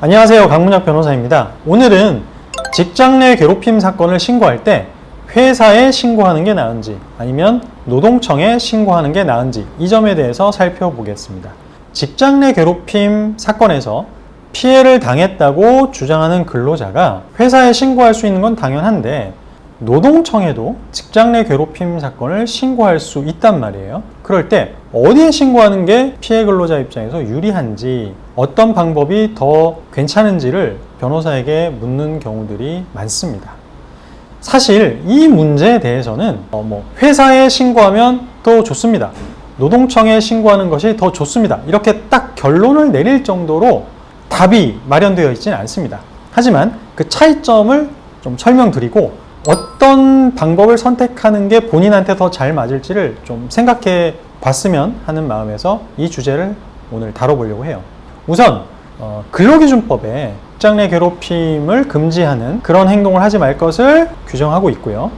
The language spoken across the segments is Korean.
안녕하세요. 강문혁 변호사입니다. 오늘은 직장 내 괴롭힘 사건을 신고할 때 회사에 신고하는 게 나은지 아니면 노동청에 신고하는 게 나은지 이 점에 대해서 살펴보겠습니다. 직장 내 괴롭힘 사건에서 피해를 당했다고 주장하는 근로자가 회사에 신고할 수 있는 건 당연한데 노동청에도 직장 내 괴롭힘 사건을 신고할 수 있단 말이에요. 그럴 때 어디에 신고하는 게 피해 근로자 입장에서 유리한지 어떤 방법이 더 괜찮은지를 변호사에게 묻는 경우들이 많습니다. 사실 이 문제에 대해서는 어, 뭐 회사에 신고하면 더 좋습니다. 노동청에 신고하는 것이 더 좋습니다. 이렇게 딱 결론을 내릴 정도로 답이 마련되어 있지는 않습니다. 하지만 그 차이점을 좀 설명드리고 어떤 방법을 선택하는 게 본인한테 더 잘 맞을지를 좀 생각해 봤으면 하는 마음에서 이 주제를 오늘 다뤄보려고 해요. 우선 어, 근로기준법에 직장 내 괴롭힘을 금지하는 그런 행동을 하지 말 것을 규정하고 있고요.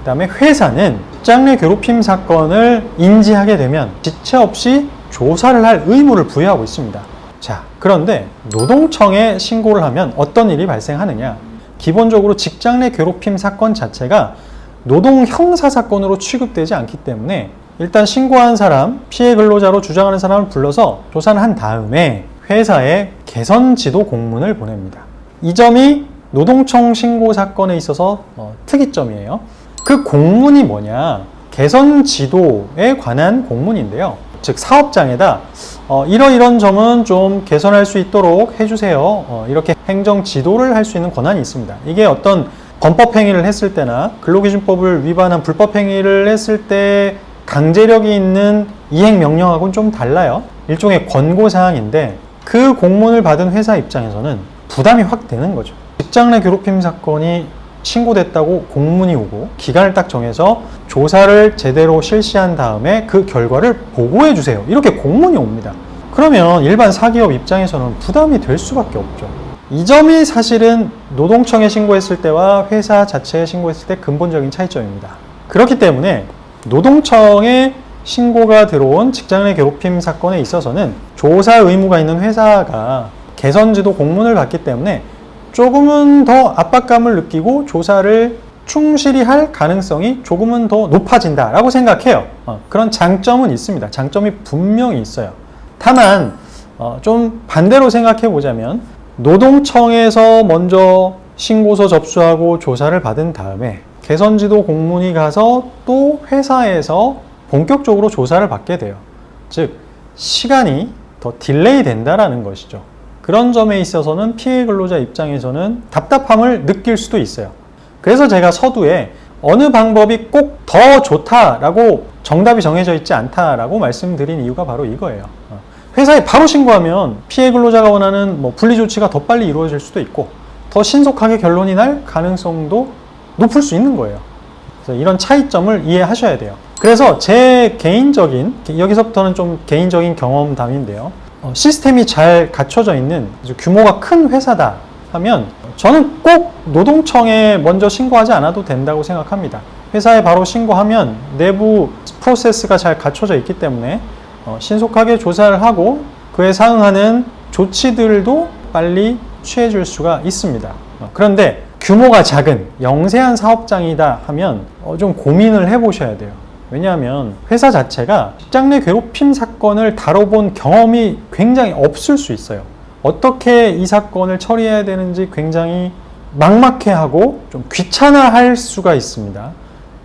그 다음에 회사는 직장 내 괴롭힘 사건을 인지하게 되면 지체 없이 조사를 할 의무를 부여하고 있습니다. 자, 그런데 노동청에 신고를 하면 어떤 일이 발생하느냐? 기본적으로 직장 내 괴롭힘 사건 자체가 노동 형사 사건으로 취급되지 않기 때문에 일단 신고한 사람, 피해 근로자로 주장하는 사람을 불러서 조사를 한 다음에 회사에 개선 지도 공문을 보냅니다. 이 점이 노동청 신고 사건에 있어서 어, 특이점이에요. 그 공문이 뭐냐? 개선 지도에 관한 공문인데요. 즉 사업장에다 어, 이러이런 점은 좀 개선할 수 있도록 해주세요. 어, 이렇게 행정 지도를 할 수 있는 권한이 있습니다. 이게 어떤 범법 행위를 했을 때나 근로기준법을 위반한 불법 행위를 했을 때 강제력이 있는 이행 명령하고는 좀 달라요. 일종의 권고 사항인데 그 공문을 받은 회사 입장에서는 부담이 확 되는 거죠. 직장 내 괴롭힘 사건이 신고됐다고 공문이 오고 기간을 딱 정해서 조사를 제대로 실시한 다음에 그 결과를 보고해 주세요. 이렇게 공문이 옵니다. 그러면 일반 사기업 입장에서는 부담이 될 수밖에 없죠. 이 점이 사실은 노동청에 신고했을 때와 회사 자체에 신고했을 때 근본적인 차이점입니다. 그렇기 때문에 노동청에 신고가 들어온 직장 내 괴롭힘 사건에 있어서는 조사 의무가 있는 회사가 개선지도 공문을 받기 때문에 조금은 더 압박감을 느끼고 조사를 충실히 할 가능성이 조금은 더 높아진다라고 생각해요. 어, 그런 장점은 있습니다. 장점이 분명히 있어요. 다만 어, 좀 반대로 생각해 보자면 노동청에서 먼저 신고서 접수하고 조사를 받은 다음에 개선지도 공문이 가서 또 회사에서 본격적으로 조사를 받게 돼요. 즉 시간이 더 딜레이 된다라는 것이죠. 그런 점에 있어서는 피해 근로자 입장에서는 답답함을 느낄 수도 있어요. 그래서 제가 서두에 어느 방법이 꼭 더 좋다라고 정답이 정해져 있지 않다라고 말씀드린 이유가 바로 이거예요. 어, 회사에 바로 신고하면 피해 근로자가 원하는 뭐 분리 조치가 더 빨리 이루어질 수도 있고 더 신속하게 결론이 날 가능성도 높을 수 있는 거예요. 그래서 이런 차이점을 이해하셔야 돼요. 그래서 제 개인적인 여기서부터는 좀 개인적인 경험담인데요. 어, 시스템이 잘 갖춰져 있는 규모가 큰 회사다 하면 저는 꼭 노동청에 먼저 신고하지 않아도 된다고 생각합니다. 회사에 바로 신고하면 내부 프로세스가 잘 갖춰져 있기 때문에 어, 신속하게 조사를 하고 그에 상응하는 조치들도 빨리 취해 줄 수가 있습니다. 어, 그런데 규모가 작은 영세한 사업장이다 하면 어, 좀 고민을 해 보셔야 돼요. 왜냐하면 회사 자체가 직장 내 괴롭힘 사건을 다뤄본 경험이 굉장히 없을 수 있어요. 어떻게 이 사건을 처리해야 되는지 굉장히 막막해하고 좀 귀찮아할 수가 있습니다.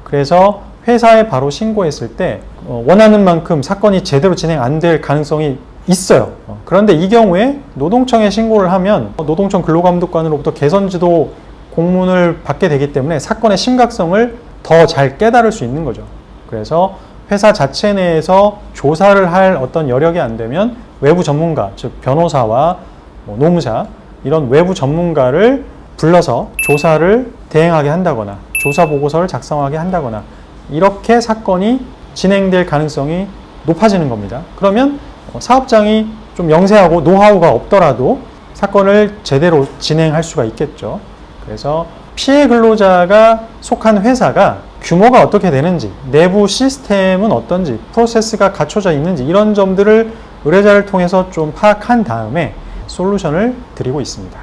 그래서 회사에 바로 신고했을 때 어, 원하는 만큼 사건이 제대로 진행 안 될 가능성이 있어요. 어, 그런데 이 경우에 노동청에 신고를 하면 노동청 근로감독관으로부터 개선지도 공문을 받게 되기 때문에 사건의 심각성을 더 잘 깨달을 수 있는 거죠. 그래서 회사 자체 내에서 조사를 할 어떤 여력이 안 되면 외부 전문가, 즉 변호사와 뭐 노무사 이런 외부 전문가를 불러서 조사를 대행하게 한다거나 조사 보고서를 작성하게 한다거나 이렇게 사건이 진행될 가능성이 높아지는 겁니다. 그러면 어, 사업장이 좀 영세하고 노하우가 없더라도 사건을 제대로 진행할 수가 있겠죠. 그래서 피해 근로자가 속한 회사가 규모가 어떻게 되는지, 내부 시스템은 어떤지, 프로세스가 갖춰져 있는지 이런 점들을 의뢰자를 통해서 좀 파악한 다음에 솔루션을 드리고 있습니다.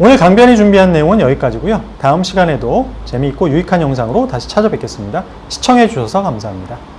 오늘 강변이 준비한 내용은 여기까지고요. 다음 시간에도 재미있고 유익한 영상으로 다시 찾아뵙겠습니다. 시청해 주셔서 감사합니다.